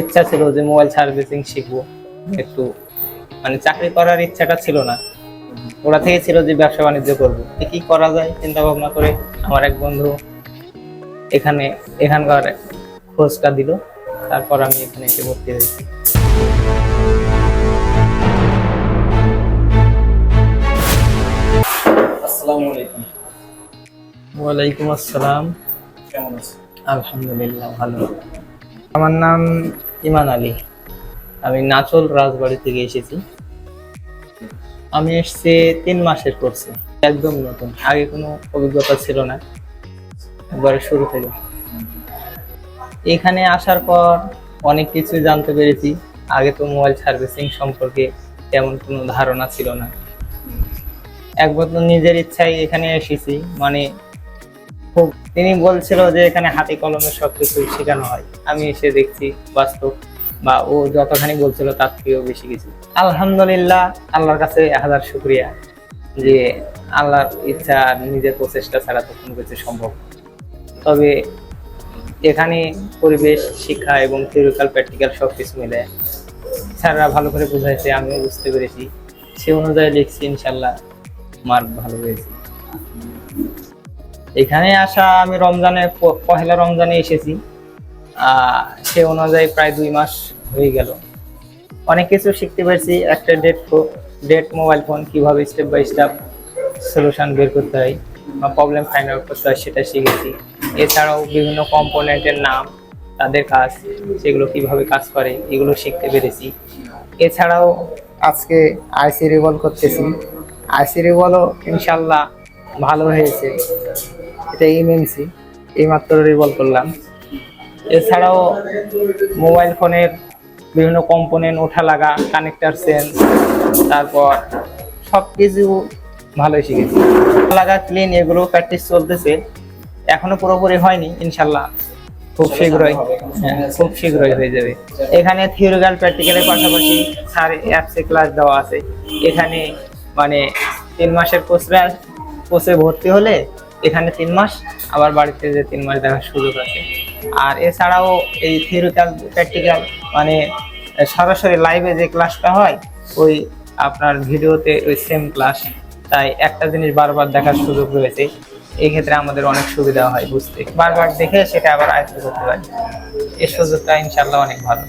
ইচ্ছা ছিল যে মোবাইল সার্ভিসিং শিখব। একটু মানে চাকরি করার ইচ্ছাটা ছিল না। ওরা থেকে ছিল যে ব্যবসা বাণিজ্য করব। কি করা যায়? চিন্তা ভাবনা করে আমার এক বন্ধু এখানে এখানকার খোঁজটা দিল। তারপর আমি এখানে এসে ভর্তি হয়েছি। আসসালামু আলাইকুম। ওয়ালাইকুম আসসালাম। কেমন আছেন? আলহামদুলিল্লাহ ভালো। আমার নাম ইমান আলী। আমি নাচল রাজবাড়ি থেকে এসেছি। আমি এসেছি তিন মাসের কোর্সে একদম নতুন। আগে কোনো অভিজ্ঞতা ছিল না। একবারে শুরু থেকে। এখানে আসার পর অনেক কিছু জানতে পেরেছি। আগে তো মোবাইল সার্ভিসিং সম্পর্কে তেমন কোনো ধারণা ছিল না। তো নিজের ইচ্ছায় এখানে এসেছি। মানে খুব তিনি বলছিল যে এখানে হাতে কলমে সবকিছু শেখানো হয়। আমি এসে দেখছি বাস্তব, বা ও যতখানি বলছিল তার থেকেও বেশি কিছু। আলহামদুলিল্লাহ, আল্লাহর কাছে হাজার শুক্রিয়া যে আল্লাহর ইচ্ছা নিজের প্রচেষ্টা ছাড়া তো কোনো কিছু সম্ভব তবে এখানে পরিবেশ, শিক্ষা এবং থিওরিক্যাল প্র্যাকটিক্যাল সব কিছু মিলে স্যাররা ভালো করে বুঝাইছে, আমিও বুঝতে পেরেছি। সে অনুযায়ী লিখছি, ইনশাল্লাহ মার্ক ভালো হয়েছে। এখানে আসা আমি রমজানে পহেলা রমজানে এসেছি। সে অনুযায়ী প্রায় দুই মাস হয়ে গেল। অনেক কিছু শিখতে পারছি, একটা ডেট ডেট মোবাইল ফোন কীভাবে স্টেপ বাই স্টেপ সলিউশন বের করতে হয় বা প্রবলেম ফাইন্ড আউট করতে হয় সেটা শিখেছি। এছাড়াও বিভিন্ন কম্পোনেন্টের নাম, তাদের কাজ, সেগুলো কীভাবে কাজ করে, এগুলো শিখতে পেরেছি। এছাড়াও আজকে আইসি রিভল করতেছি। আইসি রিভলও ইনশাল্লাহ ভালো হয়েছে। এটা এমএমসি এইমাত্র রিভল করলাম। এছাড়াও মোবাইল ফোনের বিভিন্ন কম্পোনেন্ট ওঠা লাগা কানেক্টার সেন্স তারপর সব কিছু ভালোই শিখেছি। লাগা ক্লিন এগুলো প্র্যাকটিস চলতেছে। এখনও পুরোপুরি হয়নি ইনশাল্লাহ। খুব শীঘ্রই। হ্যাঁ, খুব শীঘ্রই হয়ে যাবে। এখানে থিওরিক্যাল প্র্যাকটিক্যালের পাশাপাশি স্যার অ্যাপসে ক্লাস দেওয়া আছে। এখানে মানে তিন মাসের কোর্সরা কোর্সে ভর্তি হলে এখানে তিন মাস, আবার বাড়িতে যে তিন মাস দেখার সুযোগ আছে। আর এছাড়াও এই থিওরিক্যাল প্র্যাকটিক্যাল মানে সরাসরি লাইভে যে ক্লাসটা হয়, ওই আপনার ভিডিওতে ওই সেম ক্লাস তাই একটা জিনিস বারবার দেখার সুযোগ রয়েছে। এই ক্ষেত্রে আমাদের অনেক সুবিধা হয় বুঝতে। বারবার দেখে সেটা আবার আয়ত্ত করতে পারি এই সুযোগটা ইনশাল্লাহ অনেক ভালো।